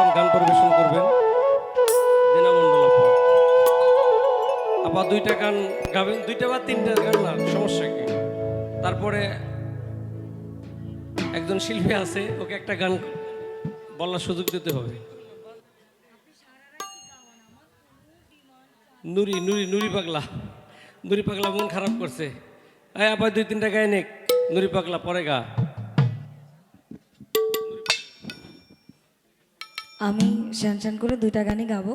এখন গান পরিবেশন করবেন। দিনা মণ্ডল আপা। আপা দুইটা গান গাবেন, দুইটা বা তিনটা গান না, সমস্যা কি? তারপরে একজন শিল্পী আছে, ওকে একটা গান বলার সুযোগ দিতে হবে। নুরি নুরি নুরি পাগলা। নুরি পাগলা মন খারাপ করছে। এই আবার দুই তিনটা গায়ে নেক। নুরি পাগলা পরে গা। আমি শ্যান শ্যান করে দুইটা গানই গাবো।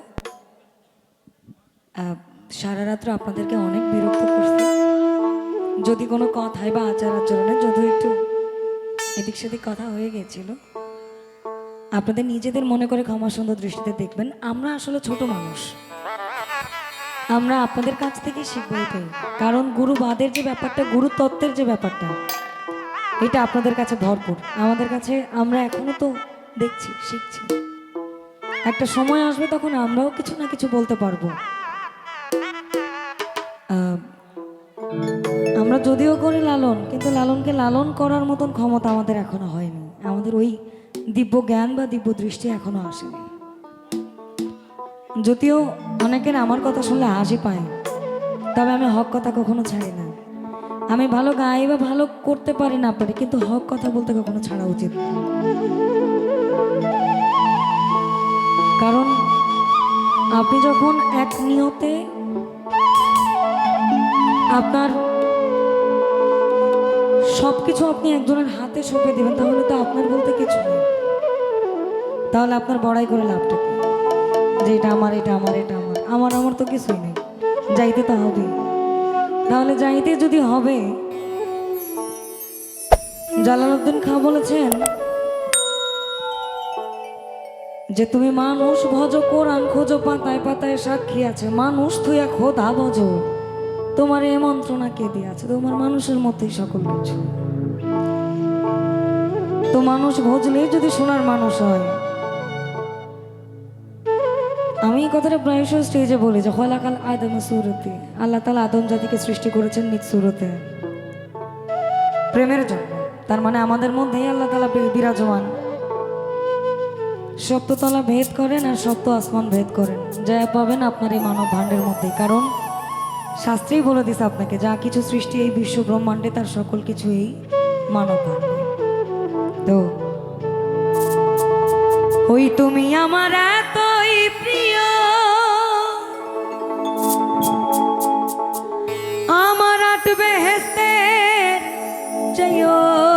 সারা রাত্র আপনাদেরকে অনেক বিরক্ত করছি। যদি কোনো কথায় বা আচার আচরণে যদিও একটু এদিক সেদিক কথা হয়ে গেছিল, আপনাদের নিজেদের মনে করে ক্ষমা সুন্দর দৃষ্টিতে দেখবেন, আমরা আসলে ছোট মানুষ। আমরা আপনাদের কাছ থেকে শিখব কারণ গুরুবাদের যে ব্যাপারটা, গুরু তত্ত্বের যে ব্যাপারটা, এটা আপনাদের কাছে ভরপুর। আমাদের কাছে আমরা এখনও তো দেখছি, শিখছি। একটা সময় আসবে তখন আমরাও কিছু না কিছু বলতে পারব। আমরা যদিও করি লালন, কিন্তু লালনকে লালন করার মতন ক্ষমতা আমাদের এখনও হয়নি। আমাদের ওই দিব্য জ্ঞান বা দিব্য দৃষ্টি এখনও আসেনি। যদিও অনেকের আমার কথা শুনলে হাসি পায়, তবে আমি হক কথা কখনো ছাড়ি না। আমি ভালো গাই বা ভালো করতে পারি না পারি কিন্তু হক কথা বলতে কখনো ছাড়া উচিত। কারণ আপনি যখন এক নিয়তে আপনার সব কিছু আপনি একজনের হাতে সঁপে দেবেন, তাহলে তো আপনার বলতে কিছু নেই। তাহলে আপনার বড়াই করে লাভটা কি? যে এটা আমার এটা আমার এটা আমার আমার আমার তো কিছুই নেই। যাইতে তো হবে। তাহলে যাইতে যদি হবে, জালালউদ্দিন খাঁ বলেছেন যে তুমি মানুষ, ভজ কোরআন, খোঁজো পাতায় পাতায় সাক্ষী আছে। মানুষ থুয়া খোদা, ভজ। তোমার এ মন্ত্রণা কে দিয়েছে? তোমার মানুষের মধ্যেই সকল কিছু। তো মানুষ ভজলেই যদি সোনার মানুষ হয়, আমি এই কথাটা প্রায়শই স্টেজে বলি যে হলাকাল আদম সুরতে, আল্লাহ তালা আদম জাতিকে সৃষ্টি করেছেন নিজ সুরতে। প্রেমের জন্য তার মানে আমাদের মধ্যেই আল্লাহ তালা বিরাজমান। সপ্ততলা ভেদ করেন আর সপ্ত আসমান ভেদ করেন। যা পাবেন আপনার এই মানব ভাণ্ডের মধ্যে। কারণ শাস্ত্রেই বলে দিছে আপনাকে, যা কিছু সৃষ্টি এই বিশ্ব ব্রহ্মাণ্ডে, তার সকল কিছু এই মানব ভাণ্ডে তো, ওই তুমি আমার এতই প্রিয়। আমার আটবে হেসতে চাইও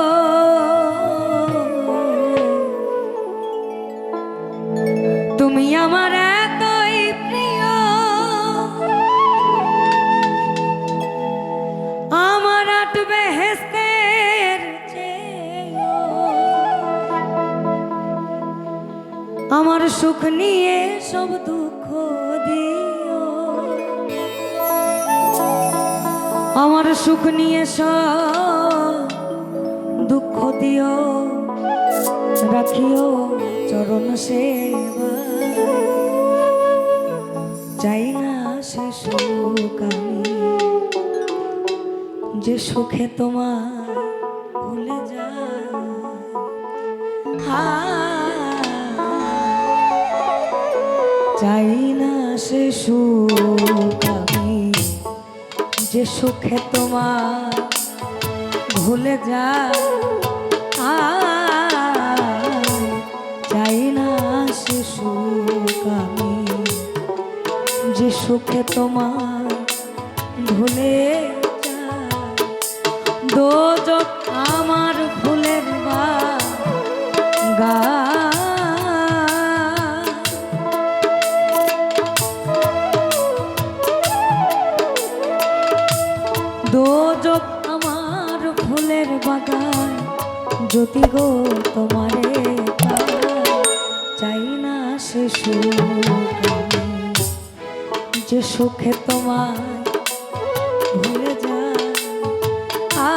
সব দুঃখ দিও। আমার সুখ নিয়ে সব দুঃখ দিও। রাখিও চরণ সেবা। চাই না সে সুখ আমি। যে সুখে তোমার ভুলে যায়। চাই সে সুখ আমি, যে সুখে তোমার ভুলে যা চাই না সে সুখ আমি, যে সুখে তোমার ভুলে দোজক আমার ফুলের বা গা আমার ফুলের বাগান। জ্যোতি গো তোমারে চাই না সে যে সুখে তোমায় ভুলে আ,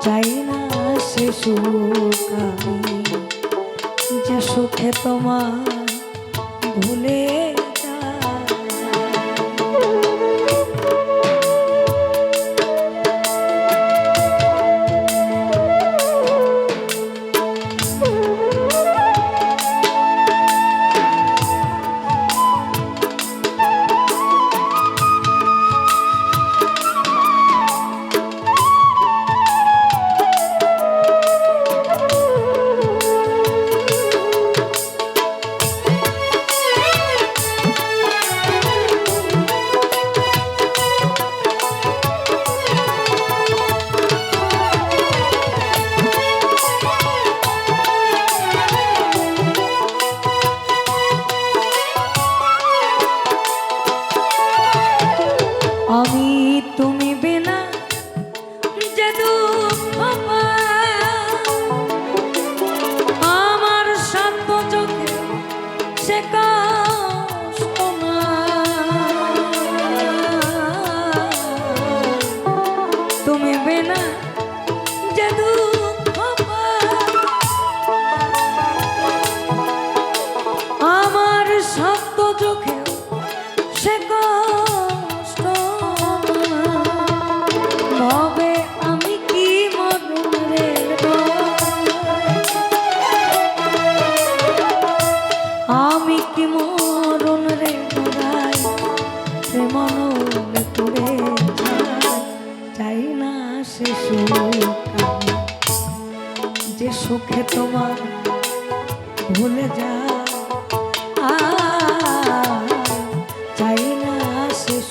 চাই না সে সুখ যে সুখে তোমার ভুলে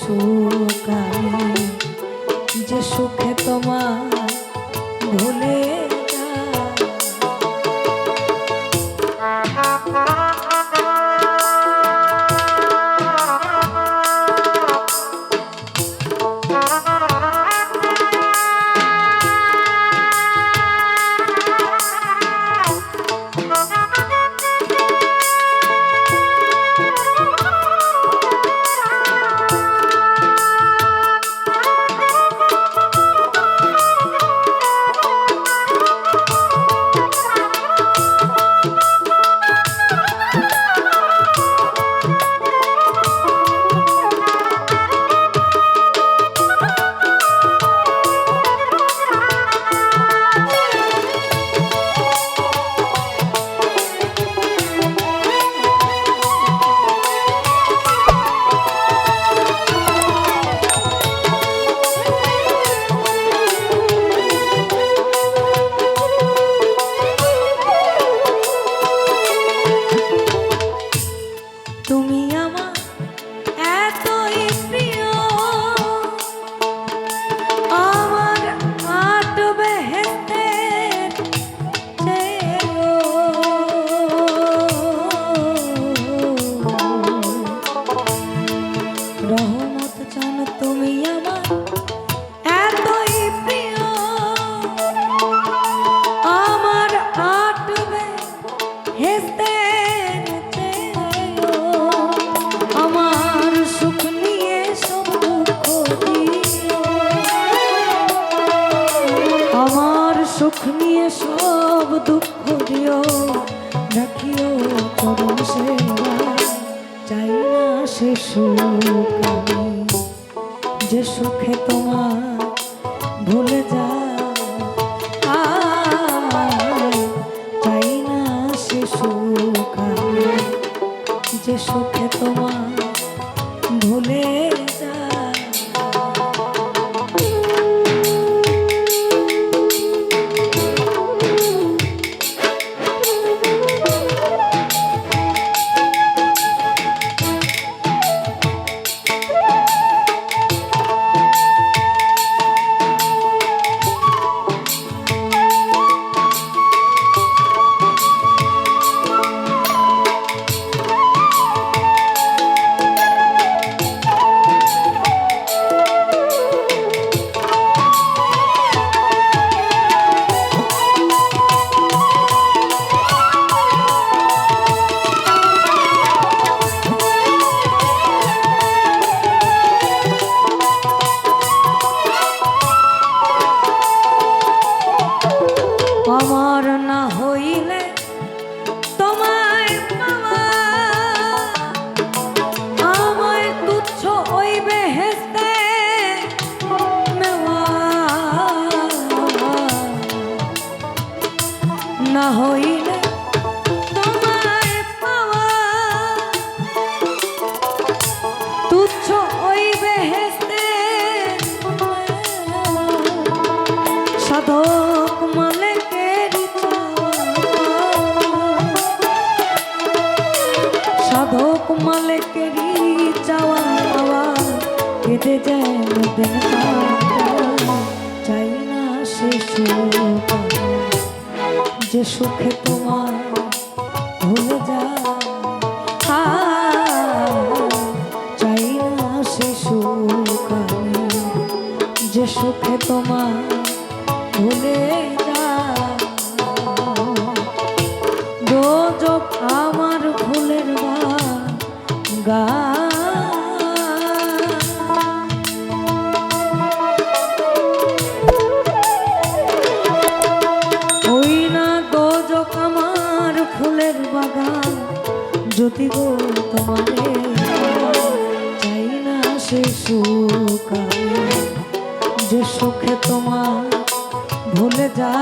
সুখ আমি যে সুখে তোমার আমার সুখ নিয়ে সব দুঃখ দিও। রাখিও চরণ সেবা, চাই না সে সুখ যে সুখে তোমার ভুলে যা যে সুখে তোমার ভুলে সাধক মালিকের চাওয়া পাওয়া কেটে যায় দিন চাই না সে যে সুখে তোমার ভুলে যা চাই না সে সুখ। যে সুখে তোমার ভুলে যা দোজক আমার গা ওই না আমার ফুলের বাগান যদি গো না সে সুখ যে সুখে তোমার ভুলে যা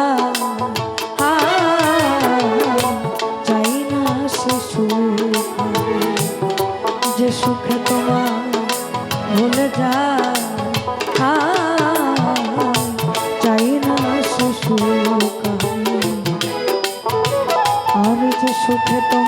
সুখে তোমার ভুলে যায়। চাই না শিশু আর যে সুখে তোমার